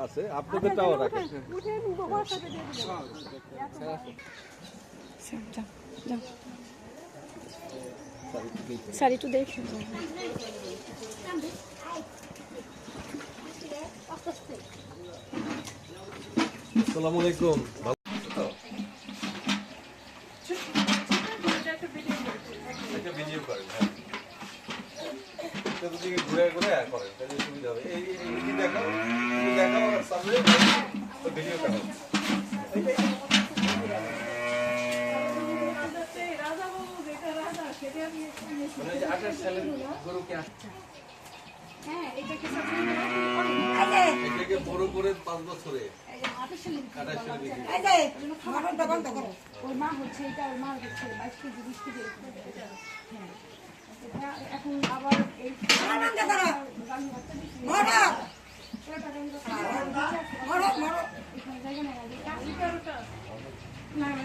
আছে আপনাদেরটাও রাখেন। স্যার একটু দেখুন আসসালামু আলাইকুম ভালো তো? একটা ভিডিও করেন হ্যাঁ চতুর্দিকে ঘুরে ঘুরে তাহলে সুবিধা হবে। এই এই এই দেখাও, এই আর সামনে মানে বড় করে পাঁচ বছরে। এখন আবার এই গাড়ি বাচ্চা দিচ্ছে। এটা টাকা নিয়ে যাচ্ছে। এখানে জায়গা নেই, এটা- না, মানে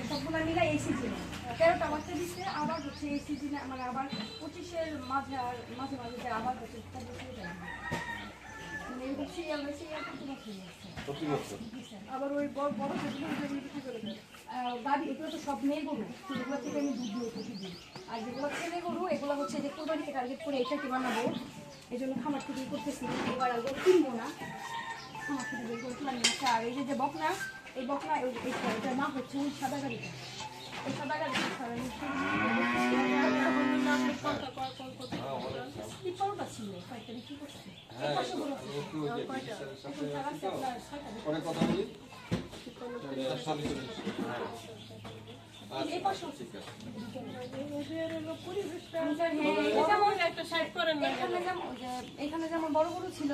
সবগুলা মিলে সিজনে তেরোটা বাচ্চা দিচ্ছে আবার হচ্ছে এই সিজনে মানে আবার পঁচিশের মাঝে আর মাঝে মাঝে যায়, আবার হচ্ছে আবার ওই বড় বড় গাড়ি এগুলো তো সব মেয়ে গরু। এগুলো থেকে আমি দুধ দিই প্রতিদিন। আর যেগুলো ছেলে গরু এগুলো হচ্ছে যে কোরবানিকে টার্গেট করে এটাকে বানাবো এই জন্য খামার থেকে করতেছি। এবার আর গরু কিনবো না। খামার থেকে বের করে তুলে নিয়ে আর এই যে যে বকনা এই বকনা এটার নাম হচ্ছে ওই সাদা গাড়িটা। এই সাদা গাড়িটা ওই। পরে কথা বলি? এখানে যেমন বড় গরু ছিল,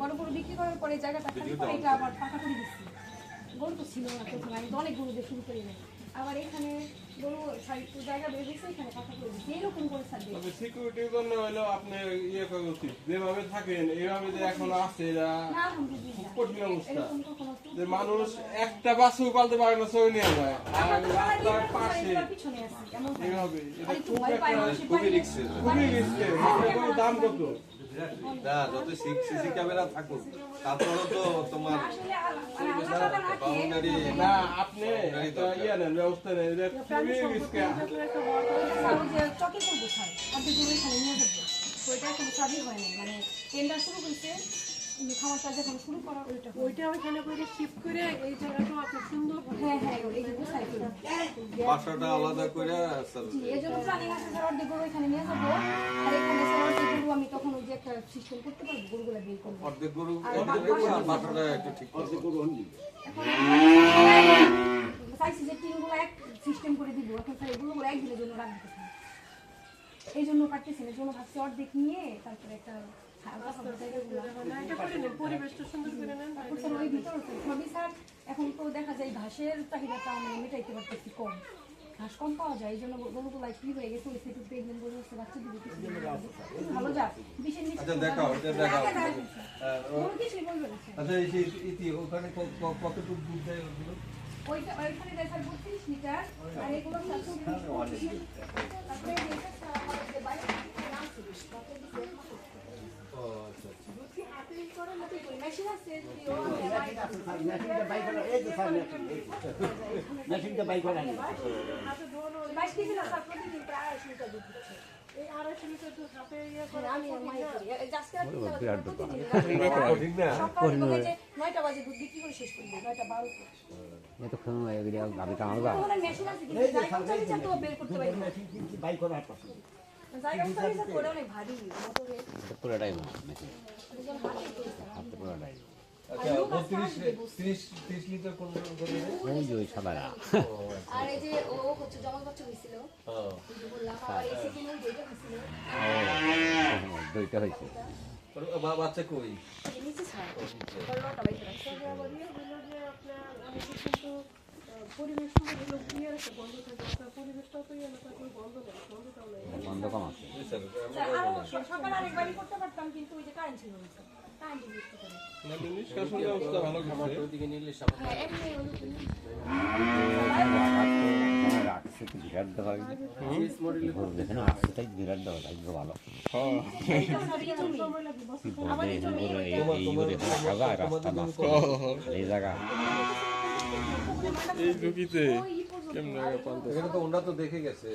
বড় গরু বিক্রি করার পরে জায়গাটা এটা আবার পাকা করে দিচ্ছি। গরু তো ছিল না প্রথমে, আমি অনেক গরু দিয়ে শুরু করি আবার এখানে গরু তবে সিকিউরিটির জন্য হলো আপনি ইয়ে করা উচিত যেভাবে থাকেন এইভাবে যে এখন আছে এরা খুব কঠিন অবস্থা। এরকম কখনো টুক- যে মানুষ একটা বাসও পালতে পারে না সই নিয়ে যায়। আর তো সবাই রাস্তার পাশে। এগুলোর পিছনে আছি, এমন না। এইভাবে এটা খুব একটা খুবই রিস্কের খুবই রিস্কের দাম কত? না যত সিসি ক্যামেরা থাকুক তারপরে তো তোমার মানে না আপনি ইয়ে নেন ব্যবস্থা নেন। খুবই রিস্কে স্যার ওই যে চকে করব স্যার অর্ধেক গরু এখানে নিয়ে যাব তো এটা এখন স্বাধীন হয় নাই মানে টেন্ডার শুরু হয়েছে খামারটা যখন শুরু করা ওইটা ওইটা ওইখানে করে শিফট করে এই জায়গাটাও আপনি সুন্দর হ্যাঁ হ্যাঁ এই যে গোছাই করি বাসাটা আলাদা করে স্যার এই জন্য প্ল্যানিং আছে স্যার অর্ধেক গরু এখানে নিয়ে যাব আর এখানে স্যার অর্ধেক গরু আমি তখন ওই যে একটা সিস্টেম করতে পারব গরুগুলো বের করব অর্ধেক গরু অর্ধেক গরু। আর বাসাটা একটু ঠিক অর্ধেক গরু চাইছি যে টিনগুলো এক সিস্টেম করে দিব এখন স্যার এগুলো এক দিনের জন্য রাখতে এই জন্য কাটতেছি না জন্য ভাবছি অর্ধেক নিয়ে তারপরে একটা হালকা হালকা জায়গাগুলো না এটা করে নেন পরিবেশটা সুন্দর করে নেন তারপর স্যার ওই ভিতর সবই স্যার এখন তো দেখা যায় ঘাসের চাহিদাটা আমরা মেটাইতে পারতেছি কম। ঘাস কম পাওয়া যায় এই জন্য গরুগুলো কি হয়ে গেছে ওই সেটু প্রেগনেন্ট গরু হচ্ছে বাচ্চা দিবে কিছু ভালো বিশের নিচে আচ্ছা দেখাও এটা দেখাও। আচ্ছা এই ইতি ওখানে ক- ক- কতটুকু দুধ দেয় ওগুলো? ওইখানে দেয় স্যার বত্রিশ লিটার আর এগুলো স্যার চব্বিশ তারপরে এই যে স্যার আমাদের যে বাইরে থেকে নাম ছিল, তাতে দিছে এক মাস হচ্ছে। ও আচ্ছা আচ্ছা দুধ কি হাতে করার মতো করি? বাইশ কেজি না প্রতিদিন প্রায় আড়াইশো লিটার দুধ দিচ্ছে। ইয়ে আর হয় নয়টা বাজে দুধ বিক্রি করে শেষ করব, নয়টা বারোটা। এতক্ষণ আমি ভারী, পুরোটাই মেশিন হাতে পুরোটাই আচ্ছা আর এই যে ও হচ্ছে জমা বাচ্চা হয়েছিল দুইটা হয়েছে বাচ্চা কই? ইয়ে ইয়ে বন্ধ ইয়ে কম আছে। আরও সকালে আরেকবারই করতে পারতাম কিন্তু ওই যে কারেন্ট ছিল না কারেন্ট ইউজ করতে পারি নিষ্কাশন ব্যবস্থা ভালো করছে এমনি ওই যে রাখছে তো বিরাট দেওয়া যেখানে আসছে তাই বিরাট দেওয়া ভাগ্য ভালো। হ্যাঁ কি বলবে এই করে রাস্তা জায়গা। এই ঝুঁকিতে কেমন এখানে তো ওনারা তো দেখে গেছে।